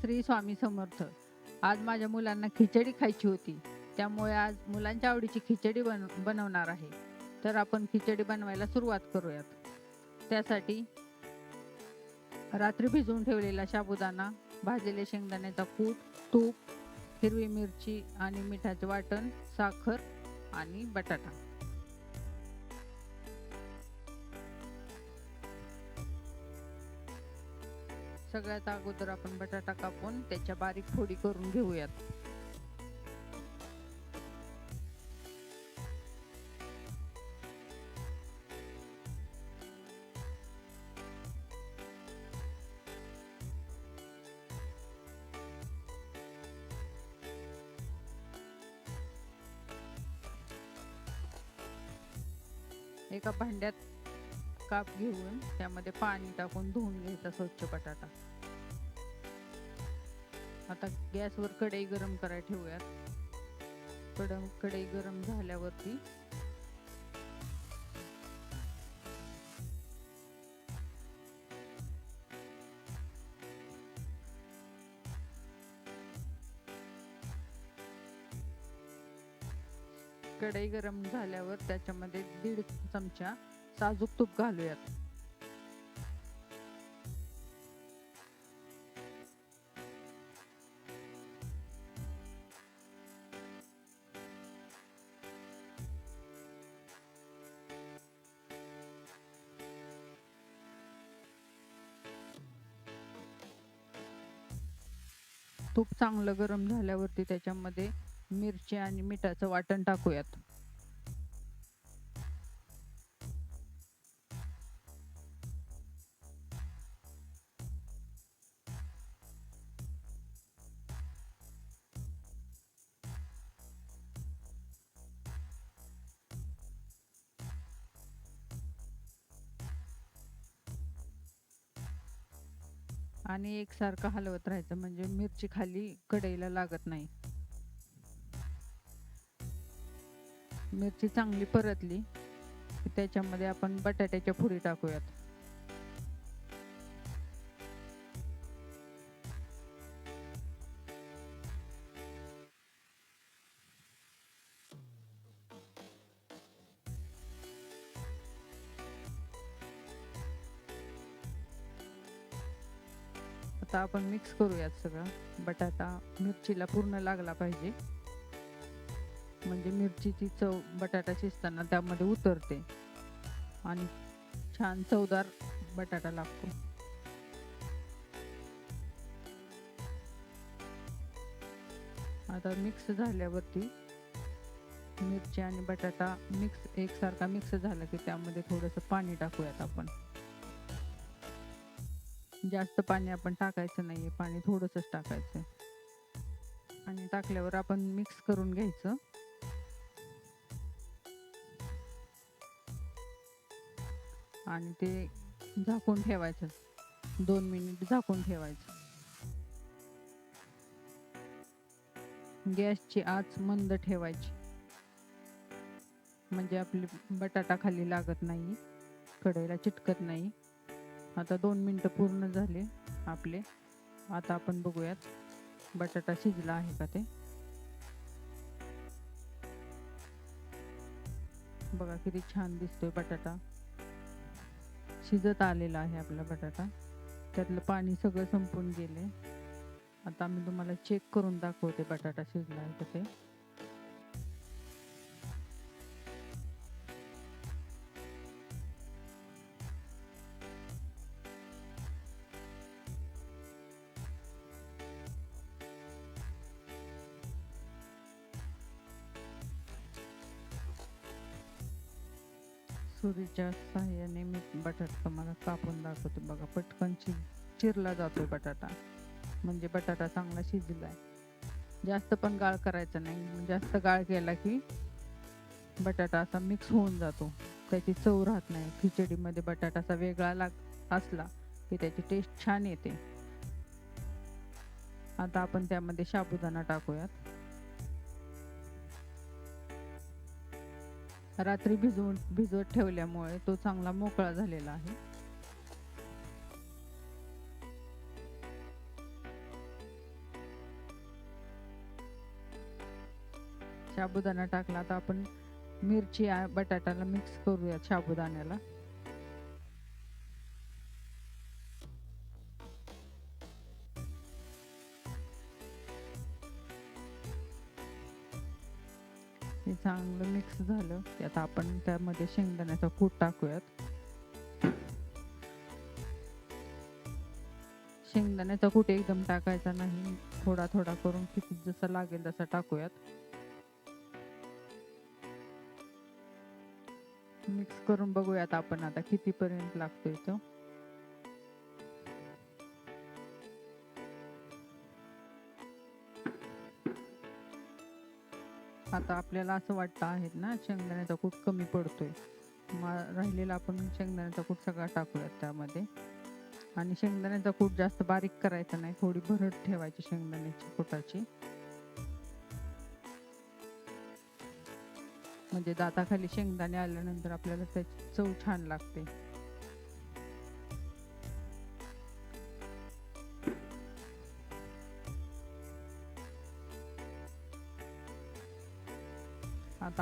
श्री स्वामी समर्थ. आज माझ्या मुलांना खिचडी खायची होती. त्यामुळे आज मुलांच्या आवडीची खिचडी बन बनवणार आहे. तर आपण खिचडी बनवायला सुरुवात करूयात. त्यासाठी रात्री भिजवून ठेवलेला साबुदाणा भाजलेले शेंगदाण्याचा कूट तूप हिरवी मिरची आणि मिठाचे वाटण साखर आणि बटाटा. सगळ्यात अगोदर आपण बटाटा कापून त्याच्या बारीक फोडी करून घेऊयात एका भांड्यात काप घेऊन त्यामध्ये पाणी टाकून धुवून घ्यायचा स्वच्छ बटाटा. आता गॅसवर कढई गरम करायला ठेवूयात. कड कढई गरम झाल्यावरती कढई गरम झाल्यावर त्याच्यामध्ये दीड चमचा साजूक तूप घालूयात. तूप चांगलं गरम झाल्यावरती त्याच्यामध्ये मिरची आणि मिठाचं वाटण टाकूयात. आणि एकसारखं हलवत राहायचं म्हणजे मिरची खाली कढईला लागत नाही. मिरची चांगली परतली त्याच्यामध्ये आपण बटाट्याच्या फुरी टाकूयात. आता आपण मिक्स करूयात सगळं. बटाटा मिरचीला पूर्ण लागला पाहिजे. म्हणजे मिरचीची चव बटाटा शिजताना त्यामध्ये उतरते. आणि छान चवदार बटाटा लागतो. आता मिक्स झाल्यावरती मिरची आणि बटाटा मिक्स एकसारखा मिक्स झाला की त्यामध्ये थोडंसं पाणी टाकूयात आपण. जास्त पाणी आपण टाकायचं नाहीये पाणी थोडंसंच टाकायचं आणि टाकल्यावर आपण मिक्स करून घ्यायचं. आणि ते झाकून ठेवायचं. दोन मिनिट झाकून ठेवायचं. गॅसची आच मंद ठेवायची. म्हणजे आपली बटाटा खाली लागत नाही कढईला चिटकत नाही. आता दोन मिनटं पूर्ण झाले आपले. आता आपण बघूयात बटाटा शिजला आहे का ते. बघा किती छान दिसतोय बटाटा. शिजत आलेला आहे आपला बटाटा. त्यातलं पाणी सगळं संपून गेले आता मी तुम्हाला चेक करून दाखवते बटाटा शिजला आहे का ते. सुरीच्या साह्याने मी बटाटा तुम्हाला कापून दाखवते बघा. पटकन चि चिरला जातो बटाटा. म्हणजे बटाटा चांगला शिजलाय. जास्त पण गाळ करायचा नाही. जास्त गाळ केला की बटाटा असा मिक्स होऊन जातो. त्याची चव राहत नाही. खिचडीमध्ये बटाटा असा वेगळा लाग असला की त्याची टेस्ट छान येते. आता आपण त्यामध्ये साबुदाणा टाकूयात. रात्री भिजवून भिजवत ठेवल्यामुळे तो चांगला मोकळा झालेला आहे. साबुदाणा टाकला. तर आपण मिरची बटाट्याला मिक्स करूया साबुदाण्याला हे चांगलं मिक्स झालं. की आता आपण त्यामध्ये शेंगदाण्याचा कूट टाकूयात. शेंगदाण्याचा कूट एकदम टाकायचा नाही. थोडा थोडा करून किती जसा लागेल तसा टाकूयात. मिक्स करून बघूयात आपण आता कितीपर्यंत लागतोय तो. आता आपल्याला असं वाटतं आहे ना शेंगदाण्याचा कूट कमी पडतोय. मग राहिलेला आपण शेंगदाण्याचा कूट सगळा टाकूयात त्यामध्ये. आणि शेंगदाण्याचा कूट जास्त बारीक करायचा नाही थोडी भरट ठेवायची शेंगदाण्याची कुटाची. म्हणजे दाताखाली शेंगदाणे आल्यानंतर आपल्याला त्याची चव छान लागते.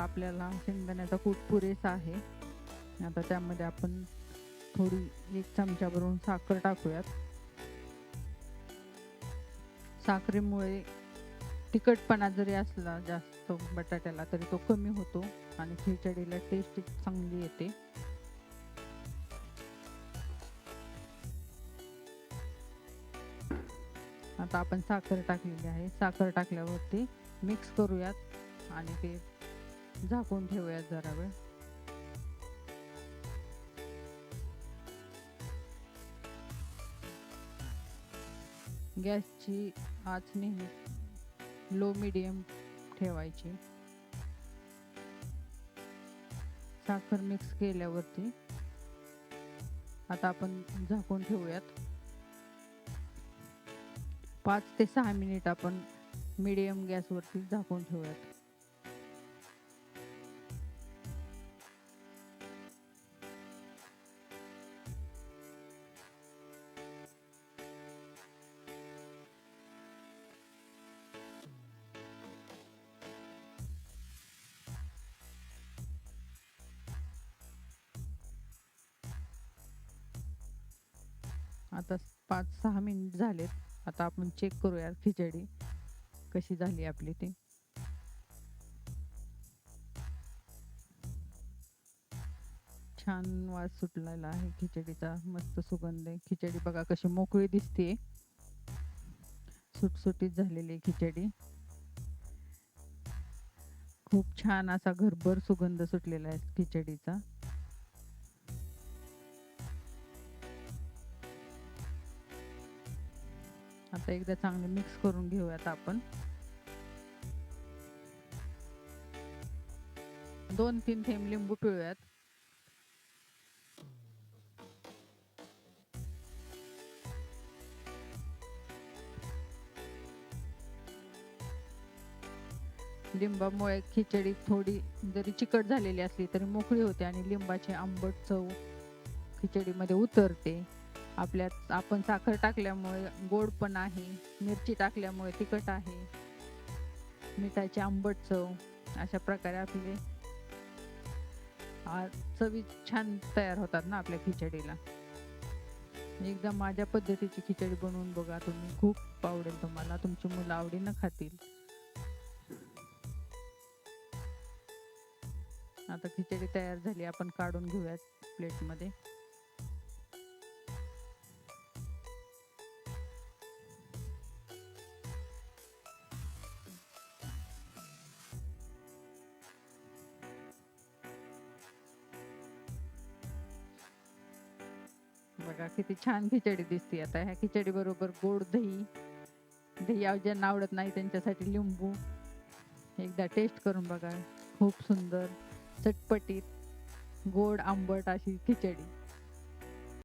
आपल्याला शेंगदाण्याचा कूट पुरेसा आहे. आता त्यामध्ये आपण थोडी एक चमच्याभरून साखर टाकूयात. साखरेमुळे तिखटपणा जरी असला जास्त बटाट्याला तरी तो कमी होतो आणि खिचडीला टेस्ट चांगली येते. आता आपण साखर टाकलेली आहे. साखर टाकल्यावरती मिक्स करूयात आणि ते झाकून ठेवूयात जरा वेळ. गॅसची आच नेहमी लो मिडियम ठेवायची. साखर मिक्स केल्यावरती आता आपण झाकून ठेवूयात. पाच ते सहा मिनिट आपण मिडियम गॅसवरती झाकून ठेवूयात. आता पाच सहा मिनिट झालेत. आता आपण चेक करूया खिचडी कशी झाली आपली ती. छान वास सुटलेला आहे खिचडीचा. मस्त सुगंध आहे. खिचडी बघा कशी मोकळी दिसते सुटसुटीत झालेली आहे खिचडी. खूप छान असा घरभर सुगंध सुटलेला आहे खिचडीचा. आता एकदा चांगले मिक्स करून घेऊयात आपण. दोन तीन थेंब लिंबू पिळूयात. लिंबामुळे खिचडी थोडी जरी चिकट झालेली असली तरी मोकळी होते आणि लिंबाची आंबट चव खिचडीमध्ये उतरते. आपल्या आपण साखर टाकल्यामुळे गोड पण आहे मिरची टाकल्यामुळे तिखट आहे. मिठाची आंबट चव अशा प्रकारे आपले चवी छान तयार होतात ना आपल्या खिचडीला. एकदा माझ्या पद्धतीची खिचडी बनवून बघा तुम्ही. खूप आवडेल तुम्हाला. तुमची मुलं आवडीनं खातील. आता खिचडी तयार झाली. आपण काढून घेऊयात प्लेटमध्ये. बघा किती छान खिचडी दिसते आता. ह्या खिचडी बरोबर गोड दही. दही आव- ज्यांना आवडत नाही त्यांच्यासाठी लिंबू. एकदा टेस्ट करून बघा. खूप सुंदर चटपटीत गोड आंबट अशी खिचडी.